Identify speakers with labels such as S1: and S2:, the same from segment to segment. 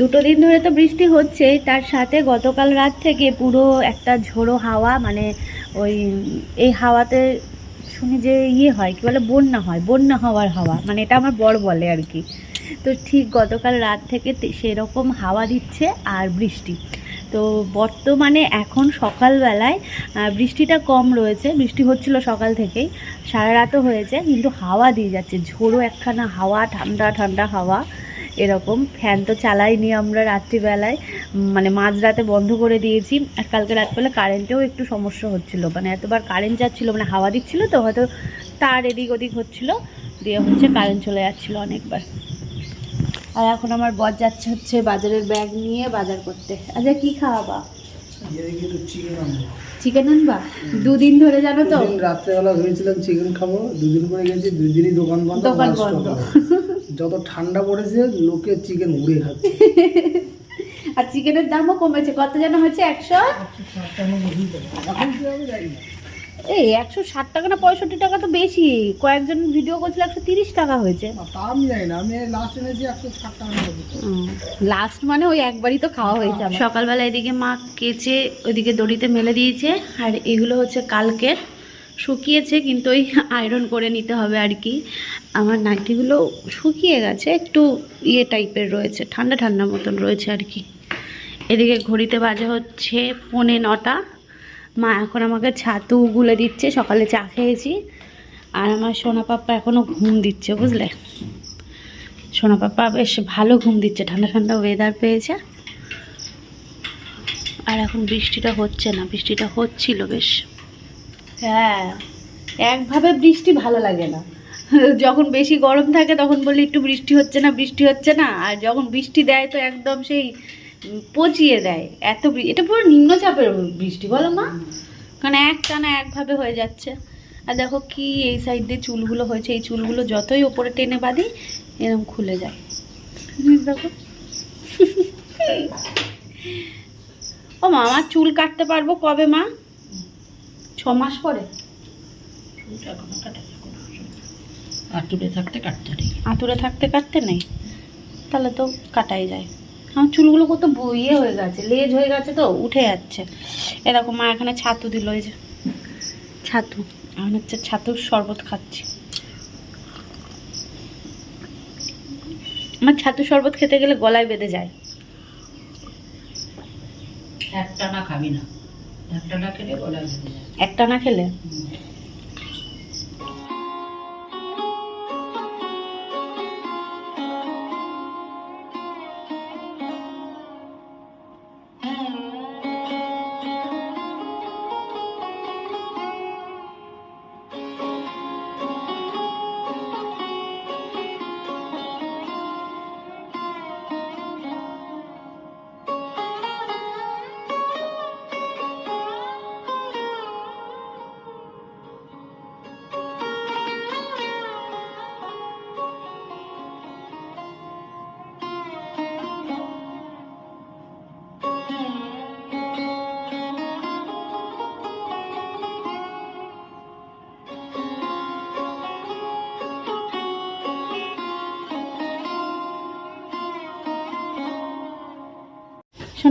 S1: দুটো দিন ধরে তো বৃষ্টি হচ্ছেই তার সাথে গতকাল রাত থেকে পুরো একটা ঝোড়ো হাওয়া মানে ওই এই হাওয়াতে শুনি যে ইয়ে হয়, কি বলে, বন্যা হয়, বন্যা হওয়ার হাওয়া মানে এটা আমার বর বলে আর কি। তো ঠিক গতকাল রাত থেকে সেরকম হাওয়া দিচ্ছে আর বৃষ্টি। তো বর্তমানে এখন সকালবেলায় বৃষ্টিটা কম রয়েছে, বৃষ্টি হচ্ছিল সকাল থেকেই, সারা রাতও হয়েছে, কিন্তু হাওয়া দিয়ে যাচ্ছে, ঝোড়ো একখানা হাওয়া, ঠান্ডা ঠান্ডা হাওয়া। এরকম। ফ্যান তো চালাইনি আমরা রাত্রিবেলায়। মানে মাঝরাতে বন্ধ করে দিয়েছি। আর কালকে রাতবেলা কারেন্টেও একটু সমস্যা হচ্ছিল। মানে এতবার কারেন্ট যাচ্ছিল মানে হাওয়া দিচ্ছিল তো হয়তো তার এদিক ওদিক হচ্ছিল। দিয়ে হচ্ছে কারেন্ট চলে যাচ্ছিল অনেকবার। আর এখন আমার বর যাচ্ছে হচ্ছে বাজারের ব্যাগ নিয়ে বাজার করতে। আচ্ছা কি খাওয়াবা? চিকেন আনবা। দুদিন ধরে জানো তো?
S2: রাত্রেবেলা ভেবেছিলাম চিকেন খাব। দুদিন করে গেছি দুই দিনই দোকান বন্ধ
S1: দোকান বন্ধ।
S2: যত ঠান্ডা পড়েছে লোকে চিকেন উড়ে খাচ্ছে।
S1: আর চিকেনের দামও কমেছে কত যেন হয়েছে একশো। এই একশো ষাট টাকা না পঁয়ষট্টি টাকা তো বেশি। কয়েকজন ভিডিও করছিল একশো তিরিশ টাকা হয়েছে।
S2: আমি জানি না আমি লাস্ট এনেছি একশো ষাট টাকা
S1: লাস্ট মানে ওই একবারই তো খাওয়া হয়েছে আমার। সকালবেলা এদিকে মা কেচে ওইদিকে দড়িতে মেলে দিয়েছে আর এগুলো হচ্ছে কালকে শুকিয়েছে কিন্তু ওই আয়রন করে নিতে হবে আর কি। আমার নাইটিগুলো শুকিয়ে গেছে, একটু ইয়ে টাইপের রয়েছে, ঠান্ডা ঠান্ডা মতন রয়েছে আর কি। এদিকে ঘড়িতে বাজে হচ্ছে পৌনে নটা। মা এখন আমাকে ছাতু গুলে দিচ্ছে, সকালে চা খেয়েছি। আর আমার সোনা পাপ্পা এখনও ঘুম দিচ্ছে, বুঝলে? সোনা পাপ্পা বেশ ভালো ঘুম দিচ্ছে, ঠান্ডা ঠান্ডা ওয়েদার পেয়েছে। আর এখন বৃষ্টিটা হচ্ছে না, বৃষ্টিটা হচ্ছিল বেশ। হ্যাঁ একভাবে বৃষ্টি ভালো লাগে না। যখন বেশি গরম থাকে তখন বলি একটু বৃষ্টি হচ্ছে না বৃষ্টি হচ্ছে না। আর যখন বৃষ্টি দেয় তো একদম সেই পচিয়ে দেয়। এত এটা পুরো নিম্নচাপের বৃষ্টি বলো মা। কারণ এক টানা একভাবে হয়ে যাচ্ছে। আর দেখো কি এই সাইড দিয়ে চুলগুলো হয়েছে। এই চুলগুলো যতই ওপরে টেনে বাঁধি এরকম খুলে যায়। দেখো। ও মা আমার চুল কাটতে পারব কবে মা? ছ মাস পরে।
S2: আটুরে থাকতে কাটতে নেই।
S1: আতুরে থাকতে কাটতে নেই? তাহলে তো কাটাই যায়। আমার চুলগুলো কত বইয়ে হয়ে গেছে লেজ হয়ে গেছে তো উঠে যাচ্ছে। এরকম মা এখানে ছাতু দিল এই যে। ছাতু আমি হচ্ছে ছাতুর শরবত খাচ্ছি। আমার ছাতু শরবত খেতে গেলে গলায় বেঁধে যায়।
S2: একটা না খাবি না। একটা না খেলে গলায় বেঁধে যায়।
S1: একটা না খেলে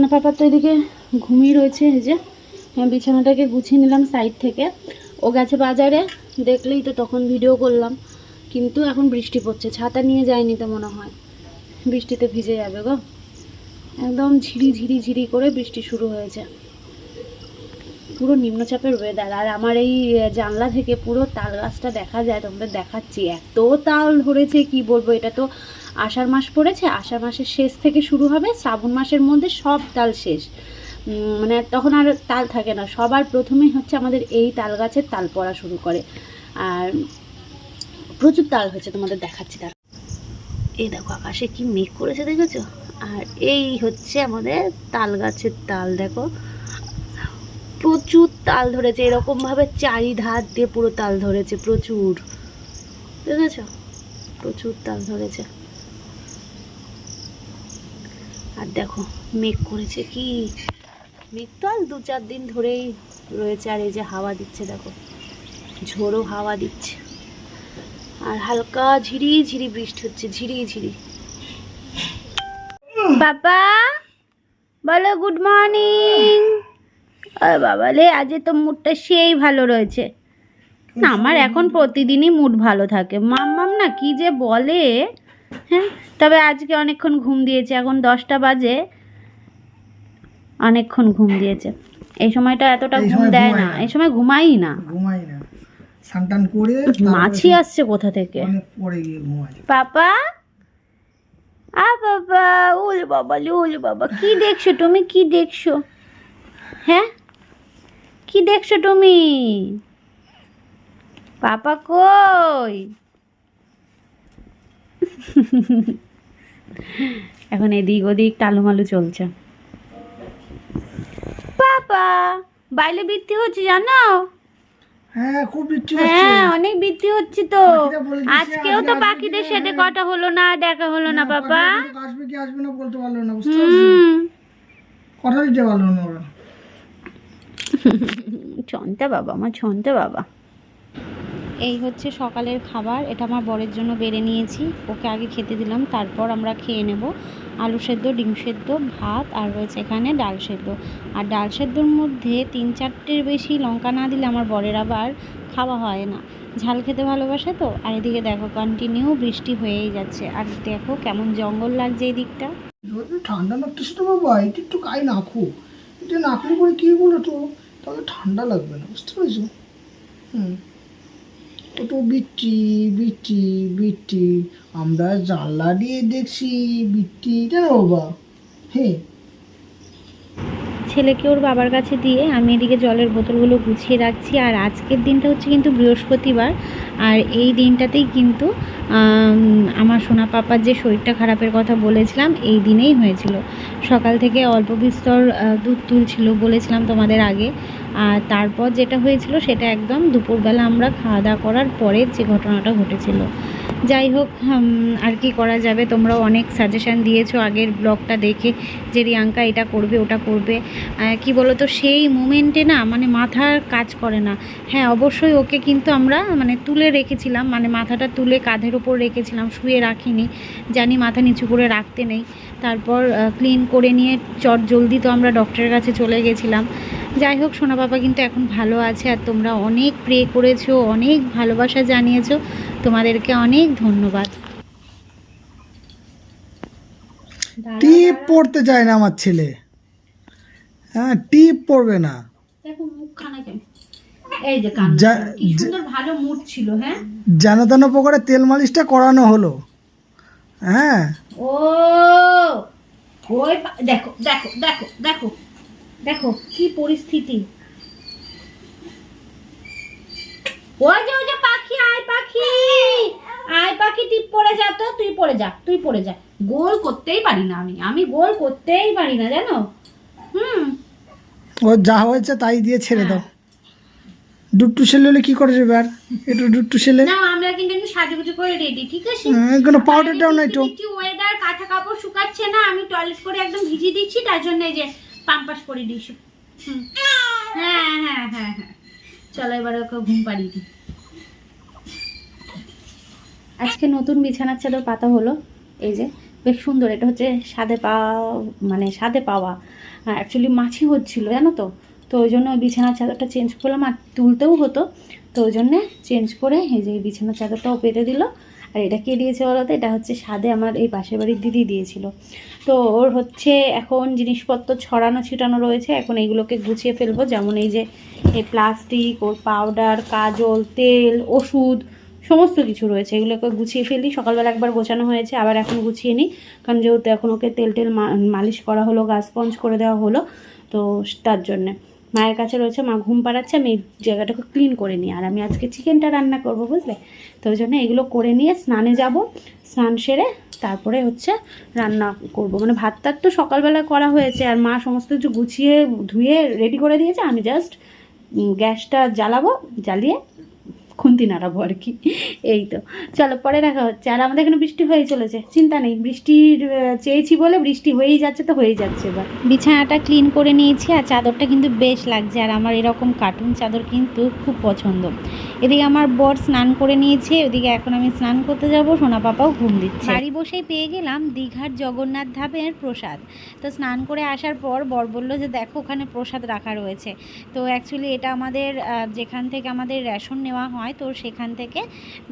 S1: সোনা পাপা তো এদিকে ঘুমিয়ে রয়েছে, এই যে। বিছানাটাকে গুছিয়ে নিলাম সাইড থেকে। ও গেছে বাজারে, দেখলেই তো তখন ভিডিও করলাম। কিন্তু এখন বৃষ্টি পড়ছে, ছাতা নিয়ে যায়নি তো মনে হয়। বৃষ্টিতে ভিজে যাবে গো। একদম ঝিরি ঝিরি ঝিরি করে বৃষ্টি শুরু হয়েছে। পুরো নিম্নচাপের ওয়েদার আর আমার এই জানলা থেকে পুরো তাল গাছটা দেখা যায়, তোমাদের দেখাচ্ছি। এত তাল ধরেছে, কি বলব? এটা তো আষাঢ় মাস পড়েছে, আষাঢ় মাসের শেষ থেকে শুরু হবে, শ্রাবণ মাসের মধ্যে সব তাল শেষ। মানে তখন আর তাল থাকে না, সবার প্রথমেই হচ্ছে আমাদের এই তাল গাছের তাল পড়া শুরু করে। আর প্রচুর তাল হয়েছে তোমাদের দেখাচ্ছি তাল। এই দেখো আকাশে কি মেঘ করেছে, দেখেছ? আর এই হচ্ছে আমাদের তাল গাছের তাল, দেখো। প্রচুর তাল ধরেছে এরকম ভাবে চারিধার দিয়ে পুরো তাল ধরেছে, প্রচুর। দেখেছ? প্রচুর তাল ধরেছে। আর দেখো, মেঘ করেছে কি? মেঘ তো আজ দু চার দিন ধরেই রয়েছে, আর এই যে হাওয়া দিচ্ছে দেখো, ঝোড়ো হাওয়া দিচ্ছে। আর হালকা ঝিরি ঝিরি বৃষ্টি হচ্ছে ঝিরি ঝিরি বাবা, বলো গুড মর্নিং বাবা রে, আজ তো মুডটা সেই ভালো রয়েছে। না, আমার এখন প্রতিদিনই মুড ভালো থাকে। মাম্মাম না কি যে বলে হ্যাঁ তবে আজকে অনেকক্ষণ ঘুম দিয়েছে এখন দশটা বাজে। অনেকক্ষণ ঘুম দিয়েছে। এই সময়টা এতটা ঘুম দেয় না। এই সময় ঘুমাই না।
S3: ঘুমাই না। সানটান করে
S1: মাছি আসছে কোথা থেকে?
S3: অনেক গিয়ে ঘুমাই
S1: পাপা? আ বাবা ওলে বাবা বাবা কি দেখছ তুমি? কি দেখছ? হ্যাঁ? কি দেখছ তুমি? পাপা কই? এখন এদিক ওদিক টালুমালু চলছে। পাপা বাইরে বৃত্তি হচ্ছে জানো?
S3: হ্যাঁ খুব বৃষ্টি হচ্ছে।
S1: হ্যাঁ অনেক বৃদ্ধি হচ্ছে তো। আজকেও তো পাখিদের সাথে
S3: হ্যাঁ।
S1: কথা হলো না দেখা হলো না বাবা
S3: পাখিরা কিন্তু আসবে কি আসবে না বলতে পারল না বুঝতে কথা দিতে পারল না ওরা।
S1: ছন্তা বাবা আমার ছন্তা বাবা। এই হচ্ছে সকালের খাবার। এটা আমার বরের জন্য বেড়ে নিয়েছি। ওকে আগে খেতে দিলাম, তারপর আমরা খেয়ে নেব। আলু সেদ্ধ, ডিম সেদ্ধ, ভাত আর রয়েছে এখানে ডাল সেদ্ধ। আর ডাল সেদ্ধর মধ্যে তিন চারটের বেশি লঙ্কা না দিলে আমার বরের আবার খাওয়া হয় না। ঝাল খেতে ভালোবাসে তো? আর এদিকে দেখো কন্টিনিউ বৃষ্টি হয়েই যাচ্ছে। আর দেখো কেমন জঙ্গল লাগছে এই দিকটা।
S3: ঠান্ডা লাগতেছে তো বাবা, এটা একটু গায়ে নাখো। এটা নাকলে পরে কি বলো তো? তাহলে ঠান্ডা লাগবে না, বুঝতে পেরেছ? হুম। ও তো বিট্টি বিট্টি বিট্টি। আমরা জানলা দিয়ে দেখছি বিট্টি। এটা না বাবা হ্যাঁ
S1: ছেলেকে ওর বাবার কাছে দিয়ে আমি এদিকে জলের বোতলগুলো গুছিয়ে রাখছি। আর আজকের দিনটা হচ্ছে কিন্তু বৃহস্পতিবার। আর এই দিনটাতেই কিন্তু আমার সোনা পাপার যে শরীরটা খারাপের কথা বলেছিলাম, এই দিনেই হয়েছিল। সকাল থেকে অল্প বিস্তর দুধ তুলছিল বলেছিলাম তোমাদের আগে। আর তারপর যেটা হয়েছিল, সেটা একদম দুপুরবেলা আমরা খাওয়া দাওয়া করার পরের যে ঘটনাটা ঘটেছিল। যাই হোক আর কি করা যাবে? তোমরাও অনেক সাজেশান দিয়েছ আগের ব্লগটা দেখে যে রিয়াঙ্কা এটা করবে, ওটা করবে। কি বলো তো সেই মুমেন্টে না মানে মাথার কাজ করে না। হ্যাঁ অবশ্যই ওকে কিন্তু আমরা মানে তুলে রেখেছিলাম মানে মাথাটা তুলে কাঁধের ওপর রেখেছিলাম, শুয়ে রাখিনি। জানি মাথা নিচু করে রাখতে নেই। তারপর ক্লিন করে নিয়ে চট জলদি তো আমরা ডক্টরের কাছে চলে গেছিলাম। যাই হোক সোনা বাবা কিন্তু এখন ভালো আছে আর তোমরা অনেক প্রে করেছ অনেক ভালোবাসা জানিয়েছো। তোমাদেরকে অনেক ধন্যবাদ।
S3: টিপ পড়তে চায় না আমার ছেলে। হ্যাঁ টিপ পড়বে না।
S1: দেখো মুখখানা কেমন। এই যে কান্না
S3: যা-
S1: কি সুন্দর ভালো মুড ছিল হ্যাঁ?
S3: যেন তেন প্রকারে তেল মালিশটা করানো হলো। হ্যাঁ।
S1: ও দেখো দেখো দেখো দেখো। দেখো কি পরিস্থিতি। ওই যে ওই যে পাখি আয় পাখি। আয় পাখি টিপ পড়ে যা তো তুই পড়ে যা তুই পড়ে যা। গোল করতেই পারি না আমি আমি গোল করতেই পারি না জানো? হুম।
S3: ও যা হয়েছে তাই দিয়ে ছেড়ে দাও। ডুট্টু ছেলে হলে কি করে যাবে আর? একটু ডুট্টু ছেলে।
S1: না আমরা কিন্তু একটু সাজুগুজু করে রেডি ঠিক আছে?
S3: হ্যাঁ, কোনো পাউডার দাও না একটু।
S1: ওয়েদার কাঁথা কাপড় শুকাচ্ছে না আমি টয়লেট করে একদম ভিজিয়ে দিচ্ছি তার জন্য এই যে পাম্পাস করে দিস। হ্যাঁ হ্যাঁ হ্যাঁ হ্যাঁ। চলো এবার ওকে ঘুম পাড়িয়ে দিই। আজকে নতুন বিছানার চাদর পাতা হলো। এই যে, বেশ সুন্দর। এটা হচ্ছে সাদে পাওয়া মানে সাদে পাওয়া। অ্যাকচুয়ালি মাছি হচ্ছিল, জানো তো? তো ওই জন্য ওই বিছানার চাদরটা চেঞ্জ করলাম আর তুলতেও হতো। তো ওই জন্যে চেঞ্জ করে এই যে বিছানার চাদরটাও পেতে দিল। আর এটা কে দিয়েছে বলো তো? এটা হচ্ছে স্বাদে আমার এই পাশের বাড়ির দিদি দিয়েছিল। তো ওর হচ্ছে এখন জিনিসপত্র ছড়ানো, ছিটানো রয়েছে। এখন এইগুলোকে গুছিয়ে ফেলব। যেমন এই যে এই প্লাস্টিক, ওর পাউডার, কাজল, তেল, ওষুধ, সমস্ত কিছু রয়েছে। এগুলোকে গুছিয়ে ফেলি। সকালবেলা একবার গোছানো হয়েছে, আবার এখন গুছিয়ে নিই। কারণ যেহেতু এখন ওকে তেল টেল মালিশ করা হলো, গাছ স্পঞ্জ করে দেওয়া হলো, তো তার জন্যে। মায়ের কাছে রয়েছে, মা ঘুম পাড়াচ্ছে, আমি এই জায়গাটাকে ক্লিন করে নিই। আর আমি আজকে চিকেনটা রান্না করব, বুঝলে? তো ওই জন্য এগুলো করে নিয়ে স্নানে যাব, স্নান সেরে তারপরে হচ্ছে রান্না করব। মানে ভাত টাত তো সকালবেলা করা হয়েছে, আর মা সমস্ত কিছু গুছিয়ে ধুয়ে রেডি করে দিয়েছে, আমি জাস্ট গ্যাসটা জ্বালাবো, জ্বালিয়ে খুন্তি নাড়াবো আর কি। এই তো। চলো পরে দেখা হচ্ছে। আর আমাদের এখানে বৃষ্টি হয়ে চলেছে। চিন্তা নেই বৃষ্টির চেয়েছি বলে বৃষ্টি হয়েই যাচ্ছে তো হয়েই যাচ্ছে এবার। বিছানাটা ক্লিন করে নিয়েছি আর চাদরটা কিন্তু বেশ লাগছে। আর আমার এরকম কার্টুন চাদর কিন্তু খুব পছন্দ। এদিকে আমার বর স্নান করে নিয়েছে। ওদিকে এখন আমি স্নান করতে যাব। সোনা পাপাও ঘুম দিচ্ছে। বাড়ি বসেই পেয়ে গেলাম দীঘার জগন্নাথ ধামের প্রসাদ। তো স্নান করে আসার পর বর বলল যে দেখো ওখানে প্রসাদ রাখা রয়েছে। তো অ্যাকচুয়ালি এটা আমাদের যেখান থেকে আমাদের রেশন নেওয়া হয় তো সেখান থেকে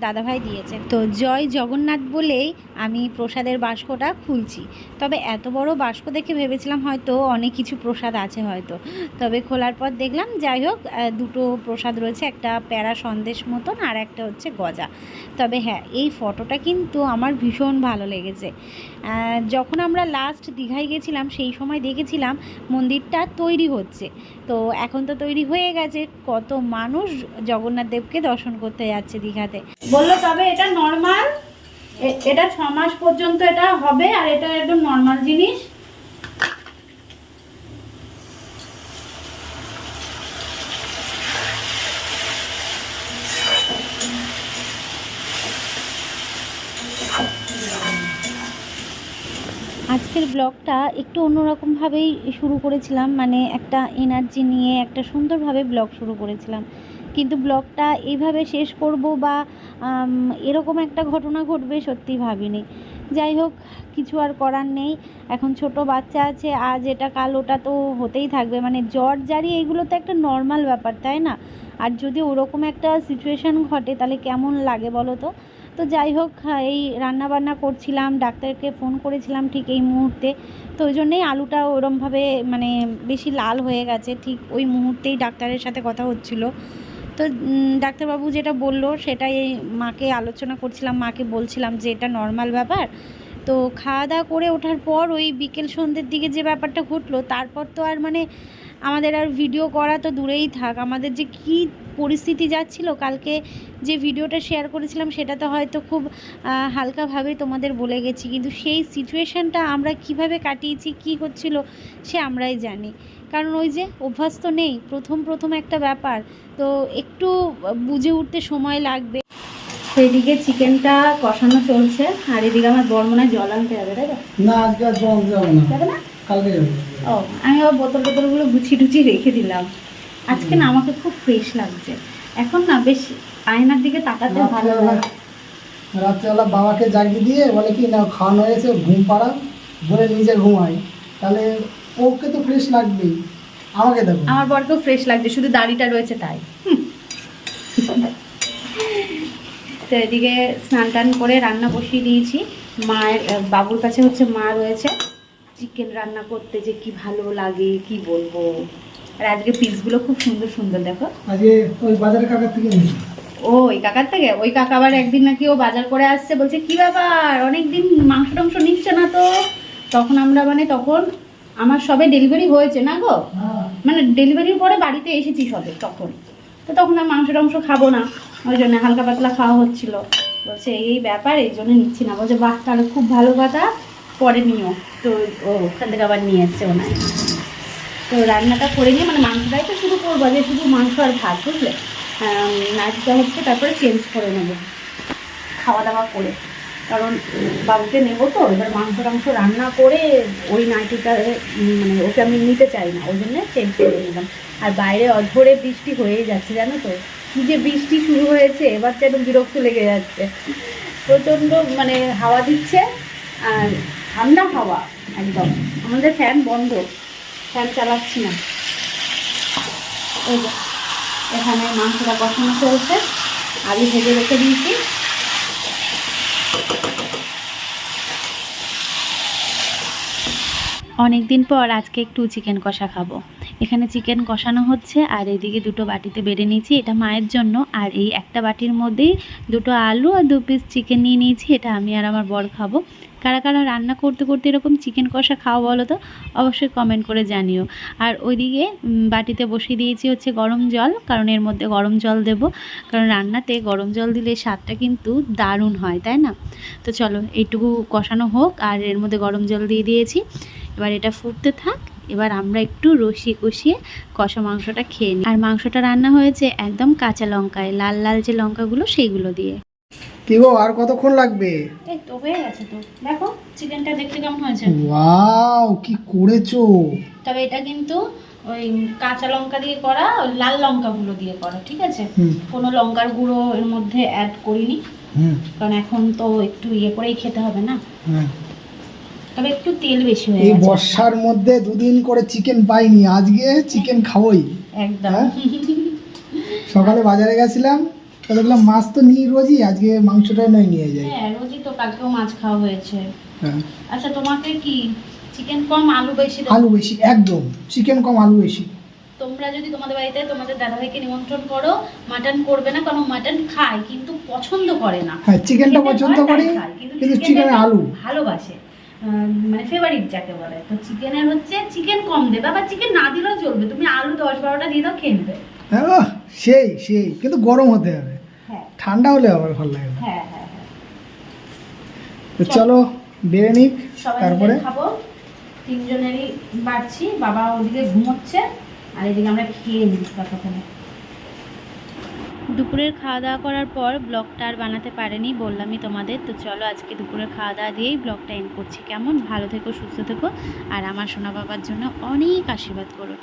S1: দাদাভাই দিয়েছে। তো জয় জগন্নাথ বলেই আমি প্রসাদের বাস্কটা খুলছি। তবে এত বড় বাস্ক দেখে ভেবেছিলাম হয়তো অনেক কিছু প্রসাদ আছে হয়তো। তবে খোলার পর দেখলাম, যাই হোক দুটো প্রসাদ রয়েছে, একটা প্যারা সন্দেশ মতন আর একটা হচ্ছে গজা। তবে হ্যাঁ এই ফটোটা কিন্তু আমার ভীষণ ভালো লেগেছে। যখন আমরা লাস্ট দীঘায় গেছিলাম, সেই সময় দেখেছিলাম মন্দিরটা তৈরি হচ্ছে। তো এখন তো তৈরি হয়ে গেছে, কত মানুষ জগন্নাথ দেবকে দর্শন করতে যাচ্ছে দীঘাতে। বলল, তবে এটা নর্মাল এটা ছ মাস পর্যন্ত এটা হবে আর এটা একদম নর্মাল জিনিস? আজকের ব্লগটা একটু অন্যরকমভাবেই শুরু করেছিলাম মানে একটা এনার্জি নিয়ে একটা সুন্দরভাবে ব্লগ শুরু করেছিলাম। কিন্তু ব্লগটা এইভাবে শেষ করব বা এরকম একটা ঘটনা ঘটবে সত্যি ভাবিনি। যাই হোক, কিছু আর করার নেই। এখন ছোট বাচ্চা আছে, আজ এটা কাল ওটা তো হতেই থাকবে। মানে জ্বর, জারি এগুলো তো একটা নর্মাল ব্যাপার, তাই না? আর যদি ওরকম একটা সিচুয়েশান ঘটে, তাহলে কেমন লাগে বলো তো? তো যাই হোক, এই রান্নাবান্না করছিলাম, ডাক্তারকে ফোন করেছিলাম ঠিক এই মুহূর্তে। তো ওই জন্যেই আলুটা ওরমভাবে মানে বেশি লাল হয়ে গেছে, ঠিক ওই মুহূর্তেই ডাক্তারের সাথে কথা হচ্ছিল। তো ডাক্তারবাবু যেটা বলল সেটাই মাকে আলোচনা করছিলাম, মাকে বলছিলাম যে এটা নর্মাল ব্যাপার। তো খাওয়া দাওয়া করে ওঠার পর ওই বিকেল সন্ধ্যের দিকে যে ব্যাপারটা ঘটলো, তারপর তো আর মানে আমাদের আর ভিডিও করা তো দূরেই থাক। আমাদের যে কী পরিস্থিতি যাচ্ছিল, কালকে যে ভিডিওটা শেয়ার করেছিলাম সেটাতে হয়তো খুব হালকাভাবে তোমাদের বলে গেছি। কিন্তু সেই সিচুয়েশানটা আমরা কীভাবে কাটিয়েছি, কি হচ্ছিল, সে আমরাই জানি। কারণ ওই যে অভ্যাস তো নেই প্রথম প্রথম একটা ব্যাপার। তো একটু বুঝে উঠতে সময় লাগবে। তো এদিকে চিকেনটা কষানো চলছে আর এদিকে আমার বর মনে হয় জল আনতে যাবে তাই
S3: না আজকে আর জল যাব না।
S1: যাবে না?
S3: কালকে যাব।
S1: ও আমি আবার বোতল বোতলগুলো গুছিয়ে টুচিয়ে রেখে দিলাম। আজকে না আমাকে খুব ফ্রেশ লাগছে। এখন না বেশ আয়নার দিকে তাকাতে ভালো লাগে।
S3: রাত্রেবেলা বাবাকে জাগিয়ে দিয়ে বলে কি না খাওয়ানো হয়েছে ঘুম পাড়া বলে নিজে ঘুমাই। তাহলে ওকে তো ফ্রেশ লাগবেই। আমাকে দেখো।
S1: আমার বরকেও ফ্রেশ লাগছে শুধু দাড়িটা রয়েছে তাই। তো এদিকে স্নান টান করে রান্না বসিয়ে দিয়েছি। মায়ের বাবুর কাছে হচ্ছে মা রয়েছে। চিকেন রান্না করতে যে কি ভালো লাগে কি বলব? আর আজকে পিসগুলো খুব সুন্দর সুন্দর দেখো।
S3: আজকে ওই বাজারের কাকার থেকে
S1: ও ওই কাকার থেকে? ওই কাকা আবার একদিন নাকি ও বাজার করে আসছে বলছে কি ব্যাপার? অনেকদিন মাংস টাংস নিচ্ছে না তো? তখন আমরা মানে তখন আমার সবে ডেলিভারি হয়েছে না গো?
S3: হ্যাঁ।
S1: মানে ডেলিভারির পরে বাড়িতে এসেছি সবে তখন। তো তখন আর মাংস টাংস খাব না। ওই জন্য হালকা পাতলা খাওয়া হচ্ছিল। বলছে এই ব্যাপার এই জন্য নিচ্ছি না। বলছে বাহ তাহলে খুব ভালো কথা পরে নিও। তো ও ওখান থেকে আবার নিয়ে এসছে ওনায়। তো রান্নাটা করে নিয়ে মানে মাংসটাই তো শুধু করব যে শুধু মাংস আর ভাত বুঝলে? নাচটা হচ্ছে তারপরে চেঞ্জ করে নেব। খাওয়া দাওয়া করে। কারণ বাবুকে নেব তো, এবার মাংস টাংস রান্না করে ওই নাইটিটা মানে ওকে আমি নিতে চাই না, ওই জন্য চেঞ্জ করে নিলাম। আর বাইরে অঝরে বৃষ্টি হয়েই যাচ্ছে, জানো তো? কী যে বৃষ্টি শুরু হয়েছে, এবার তো একদম বিরক্ত লেগে যাচ্ছে। প্রচণ্ড মানে হাওয়া দিচ্ছে, আর ঠান্ডা হাওয়া, একদম। আমাদের ফ্যান বন্ধ ফ্যান চালাচ্ছি না। এখানে মাংসটা কষানো চলছে, আলু ভেজে রেখে দিয়েছি। অনেক দিন পর আজকে একটু চিকেন কষা খাব। এখানে চিকেন কষানো হচ্ছে আর এদিকে দুটো বাটিতে বেড়ে নিয়েছি, এটা মায়ের জন্য। আর এই একটা বাটির মধ্যেই দুটো আলু আর দু পিস চিকেন নিয়ে নিয়েছি, এটা আমি আর আমার বর খাব। কারা কারা রান্না করতে করতে এরকম চিকেন কষা খাওয়া বলো তো, অবশ্যই কমেন্ট করে জানিও। আর ওইদিকে বাটিতে বসিয়ে দিয়েছি হচ্ছে গরম জল, কারণ এর মধ্যে গরম জল দেব। কারণ রান্নাতে গরম জল দিলে স্বাদটা কিন্তু দারুণ হয়, তাই না? তো চলো, এইটুকু কষানো হোক, আর এর মধ্যে গরম জল দিয়ে দিয়েছি। এবার এটা ফুটতে থাক এবার আমরা একটু রসিয়ে কষিয়ে কষা মাংসটা খেয়ে নিই। আর মাংসটা রান্না হয়েছে একদম কাঁচা লঙ্কায় লাল লাল যে লঙ্কাগুলো সেইগুলো দিয়ে।
S3: কি গো আর কতক্ষণ লাগবে?
S1: এই তো হয়ে গেছে তো। দেখো চিকেনটা দেখতে কেমন হয়েছে?
S3: ওয়াও কি করেছ?
S1: তবে এটা কিন্তু ওই কাঁচা লঙ্কা দিয়ে করা ওই লাল লঙ্কাগুলো দিয়ে করা ঠিক আছে? কোনো লঙ্কার গুঁড়ো এর মধ্যে অ্যাড করিনি। কারণ এখন তো একটু ইয়ে করেই খেতে হবে না।
S3: হ্যাঁ
S1: তবে একটু তেল বেশি হয়ে
S3: এই বর্ষার মধ্যে দুদিন করে চিকেন পাইনি আজকে চিকেন খাবোই।
S1: একদম।
S3: হ্যাঁ? সকালে বাজারে গেছিলাম তো দেখলাম মাছ তো নিই রোজই আজকে মাংসটা নয় নিয়ে যাই।
S1: হ্যাঁ রোজই তো কালকেও মাছ খাওয়া হয়েছে।
S3: হ্যাঁ।
S1: আচ্ছা তোমাকে কি চিকেন কম আলু বেশি
S3: আলু বেশি একদম চিকেন কম আলু বেশি।
S1: তোমরা যদি তোমাদের বাড়িতে তোমাদের দাদাভাইকে নিমন্ত্রণ করো মাটন করবে না কারণ মাটন খায় কিন্তু পছন্দ করে না।
S3: হ্যাঁ চিকেনটা পছন্দ করি।
S1: কিন্তু
S3: কিন্তু
S1: চিকেনটা
S3: চিকেনে
S1: একটু
S3: আলু।
S1: ভালোবাসে। মানে ফেভারিট যাকে বলে। তো চিকেনের হচ্ছে চিকেন কম দেবে আবার চিকেন না দিলেও চলবে। তুমি আলু দশ বারোটা দিয়ে দাও খেয়ে নেবে।
S3: হ্যাঁ সেই সেই কিন্তু গরম হতে হবে।
S1: হ্যাঁ।
S3: ঠান্ডা হলে আবার ভালো লাগে
S1: হ্যাঁ হ্যাঁ হ্যাঁ।
S3: তো চলো বেড়ে নিক তারপরে?
S1: খাব। তিনজনেরই বাড়ছি বাবা ওদিকে ঘুমোচ্ছে আর এদিকে আমরা খেয়ে নিই ততক্ষণে। দুপুরের খাওয়া দাওয়া করার পর ব্লগটা আর বানাতে পারেনি, বললামই তোমাদের। তো চলো আজকে দুপুরের খাওয়া দাওয়া দিয়েই ব্লগটা এন্ড করছি। কেমন? ভালো থেকো, সুস্থ থেকো। আর আমার সোনা বাবার জন্য অনেক আশীর্বাদ করো।